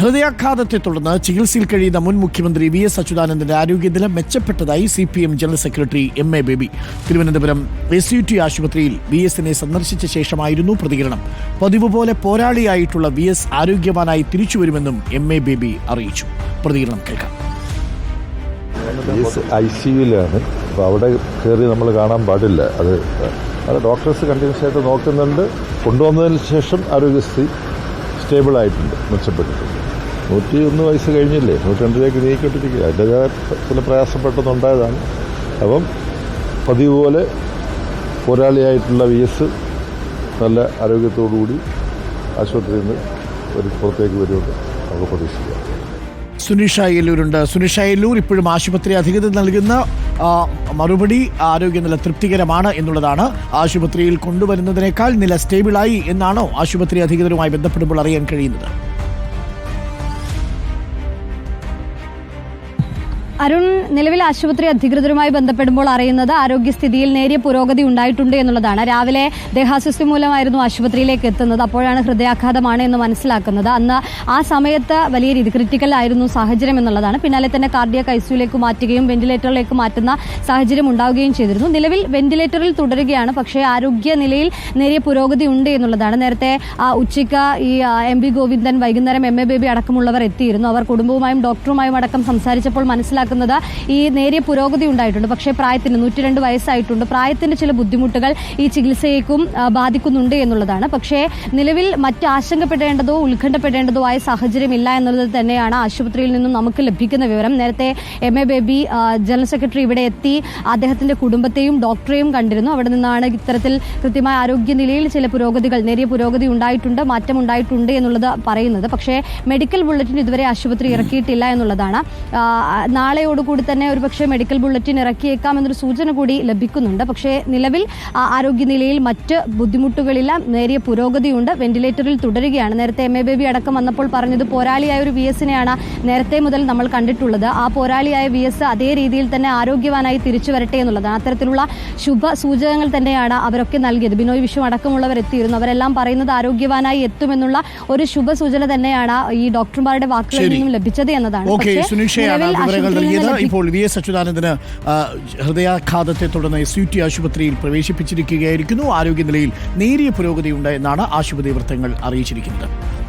ഹൃദയാഘാതത്തെ തുടർന്ന് ചികിത്സയിൽ കഴിയുന്ന മുൻ മുഖ്യമന്ത്രി വി എസ് അച്യുതാനന്ദന്റെ ആരോഗ്യനില മെച്ചപ്പെട്ടതായി C P M general secretary M A Baby. Thiruvananthapuram S U T ആശുപത്രിയിൽ വി എസിനെ സന്ദർശിച്ച ശേഷമായിരുന്നു പ്രതികരണം. പതിവ് പോലെ പോരാളിയായിട്ടുള്ള വി എസ് ആരോഗ്യവാനായി തിരിച്ചുവരുമെന്നും എം എ ബേബി അറിയിച്ചു. പ്രതികരണം കേൾക്കാം. ഐ അപ്പോൾ അവിടെ കയറി നമ്മൾ കാണാൻ പാടില്ല. അത് അത് ഡോക്ടേഴ്സ് കണ്ടിന്യൂസ് ആയിട്ട് നോക്കുന്നുണ്ട്. കൊണ്ടുവന്നതിന് ശേഷം ആരോഗ്യസ്ഥിതി സ്റ്റേബിൾ ആയിട്ടുണ്ട് മെച്ചപ്പെട്ടിട്ടുണ്ട്. നൂറ്റി ഒന്ന് വയസ്സ് കഴിഞ്ഞില്ലേ? നൂറ്റി രണ്ടിലേക്ക് നീക്കിയിട്ടിരിക്കുക അതിന്റെതായ ചില പ്രയാസപ്പെട്ടതുണ്ടായതാണ്. അപ്പം പതിവ് പോലെ പോരാളിയായിട്ടുള്ള വി എസ് നല്ല ആരോഗ്യത്തോടുകൂടി ആശുപത്രിയിൽ നിന്ന് ഒരു പുറത്തേക്ക് വരുമെന്ന് നമുക്ക് പ്രതീക്ഷിക്കാം. സുനിഷ അയ്യല്ലൂരുണ്ട് സുനിഷ അയ്യല്ലൂർ ഇപ്പോഴും ആശുപത്രി അധികൃതർ നൽകുന്ന മറുപടി ആരോഗ്യനില തൃപ്തികരമാണ് എന്നുള്ളതാണ്. ആശുപത്രിയിൽ കൊണ്ടുവരുന്നതിനേക്കാൾ നില സ്റ്റേബിളായി എന്നാണോ ആശുപത്രി അധികൃതരുമായി ബന്ധപ്പെടുമ്പോൾ അറിയാൻ കഴിയുന്നത്? അരുൺ നിലവിൽ ആശുപത്രി അധികൃതരുമായി ബന്ധപ്പെടുമ്പോൾ അറിയുന്നത് ആരോഗ്യസ്ഥിതിയിൽ നേരിയ പുരോഗതി ഉണ്ടായിട്ടുണ്ട് എന്നുള്ളതാണ്. രാവിലെ ദേഹാസ്വസ്ഥ്യം മൂലമായിരുന്നു ആശുപത്രിയിലേക്ക് എത്തുന്നത്. അപ്പോഴാണ് ഹൃദയാഘാതമാണ് എന്ന് മനസ്സിലാക്കുന്നത്. അന്ന് ആ സമയത്ത് വലിയ രീതി ക്രിട്ടിക്കൽ ആയിരുന്നു സാഹചര്യം എന്നുള്ളതാണ്. പിന്നാലെ തന്നെ കാർഡിയക് ഐസിയുലേക്ക് മാറ്റുകയും വെന്റിലേറ്ററിലേക്ക് മാറ്റുന്ന സാഹചര്യം ഉണ്ടാവുകയും ചെയ്തിരുന്നു. നിലവിൽ വെന്റിലേറ്ററിൽ തുടരുകയാണ്. പക്ഷേ ആരോഗ്യ നിലയിൽ നേരിയ പുരോഗതി ഉണ്ട് എന്നുള്ളതാണ്. നേരത്തെ ഉച്ചയ്ക്ക് ഈ എം ബി ഗോവിന്ദൻ വൈകുന്നേരം എം എ ബേബി അടക്കമുള്ളവർ എത്തിയിരുന്നു. അവർ കുടുംബവുമായും ഡോക്ടറുമായും അടക്കം സംസാരിച്ചപ്പോൾ മനസ്സിലാക്കുന്നത് ഈ നേരിയ പുരോഗതി ഉണ്ടായിട്ടുണ്ട്. പക്ഷേ പ്രായത്തിന് നൂറ്റി രണ്ട് വയസ്സായിട്ടുണ്ട്. പ്രായത്തിന്റെ ചില ബുദ്ധിമുട്ടുകൾ ഈ ചികിത്സയേക്കും ബാധിക്കുന്നുണ്ട് എന്നുള്ളതാണ്. പക്ഷേ നിലവിൽ മറ്റ് ആശങ്കപ്പെടേണ്ടതോ ഉത്കണ്ഠപ്പെടേണ്ടതോ ആയ സാഹചര്യമില്ല എന്നുള്ളത് തന്നെയാണ് ആശുപത്രിയിൽ നിന്നും നമുക്ക് ലഭിക്കുന്ന വിവരം. നേരത്തെ M. A. Baby general secretary ഇവിടെ എത്തി അദ്ദേഹത്തിന്റെ കുടുംബത്തെയും ഡോക്ടറെയും കണ്ടിരുന്നു. അവിടെ നിന്നാണ് ഇത്തരത്തിൽ കൃത്യമായ ആരോഗ്യനിലയിൽ ചില പുരോഗതികൾ നേരിയ പുരോഗതി ഉണ്ടായിട്ടുണ്ട് മാറ്റം ഉണ്ടായിട്ടുണ്ട് എന്നുള്ളത് പറയുന്നത്. പക്ഷേ മെഡിക്കൽ ബുള്ളറ്റിൻ ഇതുവരെ ആശുപത്രി ഇറക്കിയിട്ടില്ല എന്നുള്ളതാണ്. ആ, നാളെയോടുകൂടി തന്നെ ഒരുപക്ഷെ മെഡിക്കൽ ബുള്ളറ്റിൻ ഇറക്കിയേക്കാം എന്നൊരു സൂചന കൂടി ലഭിക്കുന്നുണ്ട്. പക്ഷേ നിലവിൽ ആ, ആരോഗ്യനിലയിൽ മറ്റ് ബുദ്ധിമുട്ടുകളില്ല. നേരിയ പുരോഗതിയുണ്ട്. വെന്റിലേറ്ററിൽ തുടരുകയാണ്. നേരത്തെ എം എ ബേബി അടക്കം വന്നപ്പോൾ പറഞ്ഞത് പോരാളിയായ ഒരു വി എസിനെയാണ് നേരത്തെ മുതൽ നമ്മൾ കണ്ടിട്ടുള്ളത്. ആ പോരാളിയായ വി എസ് അതേ രീതിയിൽ തന്നെ ആരോഗ്യവാനായി തിരിച്ചു വരട്ടെ എന്നുള്ളതാണ്. അത്തരത്തിലുള്ള ശുഭ സൂചകങ്ങൾ തന്നെയാണ് അവരൊക്കെ നൽകിയത്. ബിനോയ് വിശ്വം അടക്കമുള്ളവർ എത്തിയിരുന്നു. അവരെല്ലാം പറയുന്നത് ആരോഗ്യവാനായി എത്തുമെന്നുള്ള ഒരു ശുഭ സൂചന തന്നെയാണ് ഈ ഡോക്ടർമാരുടെ വാക്കുകളിൽ നിന്നും ലഭിച്ചത് എന്നതാണ്. പക്ഷേ നിലവിൽ ലഭി- ഇപ്പോൾ വി എസ് അച്യുതാനന്ദന് ഹൃദയാഘാതത്തെ തുടർന്ന് എസ് യു ടി ആശുപത്രിയിൽ പ്രവേശിപ്പിച്ചിരിക്കുകയായിരിക്കുന്നു. ആരോഗ്യനിലയിൽ നേരിയ പുരോഗതിയുണ്ട് എന്നാണ് ആശുപത്രി വൃത്തങ്ങൾ അറിയിച്ചിരിക്കുന്നത്.